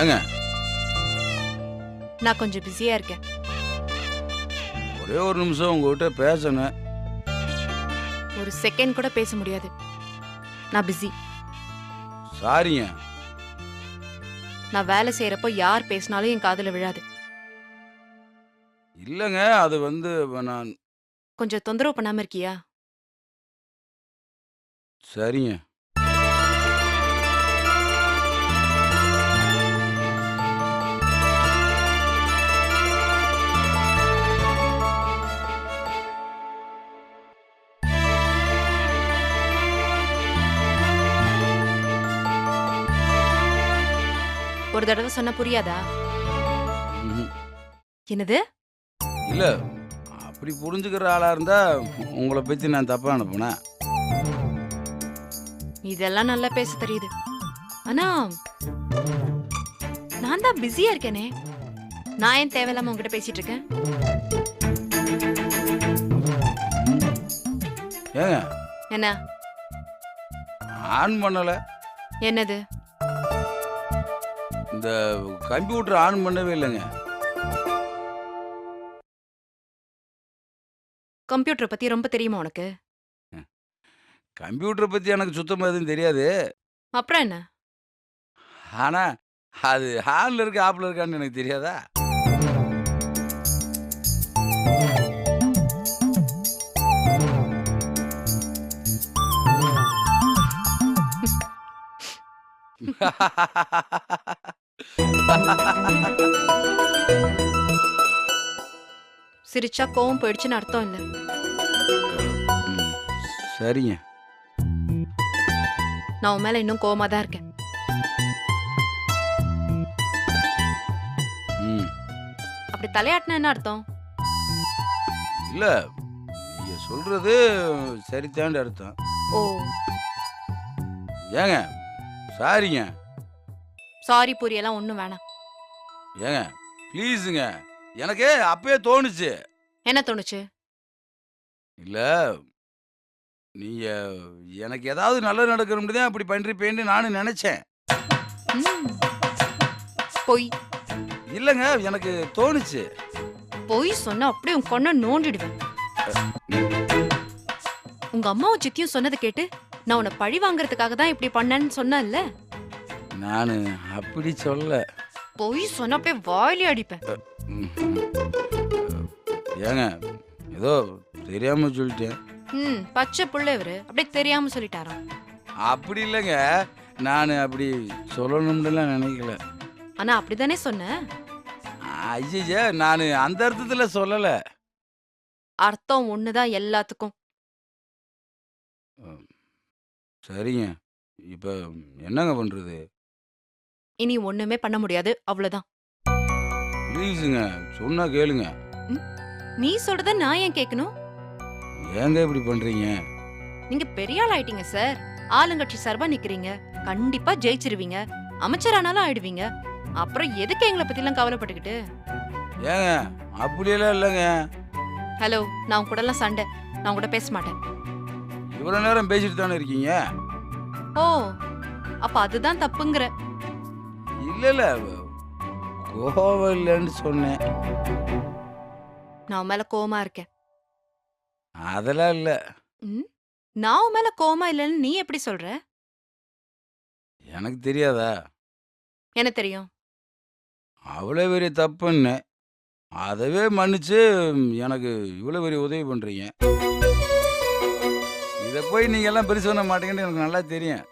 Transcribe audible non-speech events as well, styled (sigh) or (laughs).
ஏங்க? நான் கொஞ்சம் பிஸியா இருக்கேன். ஒரே ஒரு நிமிஷம் உங்ககிட்ட பேசணும் ஒரு செகண்ட் கூட பேச முடியாது. நான் பிஸி சாரிங்க நான் வேலை செய்யறப்போ யார் பேசினாலும் என் காதுல விழாது. இல்லைங்க அது வந்து நான் கொஞ்சம் தொந்தரவு பண்ணாம இருக்கியா? சரிங்க ஒரு தடவை சொன்னா புரியாதா. என்னது? இல்ல அப்படி புரிஞ்சுக்கிற ஆளா இருந்தா உங்களை பத்தி நான் தப்பா அனுப்புனேன். இதெல்லாம் நல்லா பேச தெரியுது. ஆனா நான் தான் பிஸியா இருக்கேனே. நான் ஏன் தேவையில்லாம உங்ககிட்ட பேசிட்டு இருக்கேன்? ஏங்க? என்ன? ஆன் பண்ணல. என்னது? இந்த கம்ப்யூட்டர் ஆன் பண்ணவே இல்லைங்க. கம்ப்யூட்டர் பத்தி ரொம்ப தெரியுமா உனக்கு? கம்ப்யூட்டரை பத்தி எனக்கு சுத்தமா எதுவும் தெரியாது. அப்புறம் என்ன? ஆனா அது ஹாலில் இருக்க ஆப்ல இருக்கான்னு எனக்கு தெரியாதா? (laughs) சிரிச்சா கோவம் போயிடுச்சுன்னு அர்த்தம் இல்ல. சரிங்க. நான் உன் மேல இன்னும் கோவமா தான் இருக்கேன். ம். அப்படி தலையாட்டினா என்ன அர்த்தம்? இல்ல நீங்க சொல்றது சரித்தாண்ட அர்த்தம். ஓ. ஏங்க சாரிங்க. சாரி பூரியெல்லாம் ஒண்ணும் வேணாம். ஏங்க ப்ளீஸுங்க எனக்கு அப்பயே தோணுச்சு. என்ன தோணுச்சு? இல்ல நீங்க எனக்கு ஏதாவது நல்லது நடக்கணும்னு தான் அப்படி பண்றிப்பேன்னு நானும் நினைச்சேன். ம். பொய். இல்லைங்க எனக்கு தோணுச்சு. பொய் சொன்னா அப்படியே உன் கொன்ன நோண்டிடுவேன். உங்க அம்மாவும் சித்தியும் சொன்னதை கேட்டு நான் உன்னை பழி வாங்குறதுக்காக தான் இப்படி பண்ணேன்னு சொன்னேன்ல? நான் அப்படி சொல்ல. பொய் சொன்னா அப்படியே வாயிலே அடிப்பேன். ஏங்க ஏதோ தெரியாம சொல்லிட்டேன். ம் பச்சை புள்ள இவரு. அப்படியே தெரியாம சொல்லிட்டாராம் அப்படி இல்லைங்க. நான் அப்படி சொல்லணும்னுலாம் நினைக்கல. ஆனா அப்படிதானே சொன்னேன் ஐயா நான் அந்த அர்த்தத்தில் சொல்லலை. அர்த்தம் ஒண்ணுதான் எல்லாத்துக்கும். சரிங்க. இப்போ என்னங்க பண்ணுறது இனி ஒண்ணுமே பண்ண முடியாது. அவ்வளவுதான். ப்ளீஸுங்க சொன்னா கேளுங்க. நீ சொல்றத நான் ஏன் கேட்கணும்? ஏங்க இப்படி பண்ணுறீங்க நீங்க பெரிய ஆள் ஆயிட்டீங்க சார். ஆளுங்கட்சி சார்பா நிக்கிறீங்க. கண்டிப்பா ஜெயிச்சிருவீங்க. அமைச்சரானாலும் ஆயிடுவீங்க. அப்புறம் எதுக்கு எங்களை பத்தி எல்லாம் கவலைப்பட்டுக்கிட்டு? ஏங்க அப்படியெல்லாம் இல்லைங்க. ஹலோ நான் உன் கூட எல்லாம் சண்டை. நான் உன் கூட பேச மாட்டேன். இவ்வளோ நேரம் பேசிட்டு தானே இருக்கீங்க? ஓ அப்ப அதுதான் தப்புங்கிற. இல்லை இல்லை கோவம் இல்லைன்னு சொன்னேன். நான் உன் மேல கோவமா இருக்கேன். அதெல்லாம் இல்லை. ம்? நான் உன் மேல கோவமா இல்லைன்னு நீ எப்படி சொல்ற? எனக்கு தெரியாதா? என்ன தெரியும்? அவ்வளோ பெரிய தப்புன்னு அதவே மன்னிச்சு எனக்கு இவ்வளோ பெரிய உதவி பண்ணுறீங்க இதை போய் நீங்கள் எல்லாம் பெருசு பண்ண மாட்டீங்கன்னு எனக்கு நல்லா தெரியும்.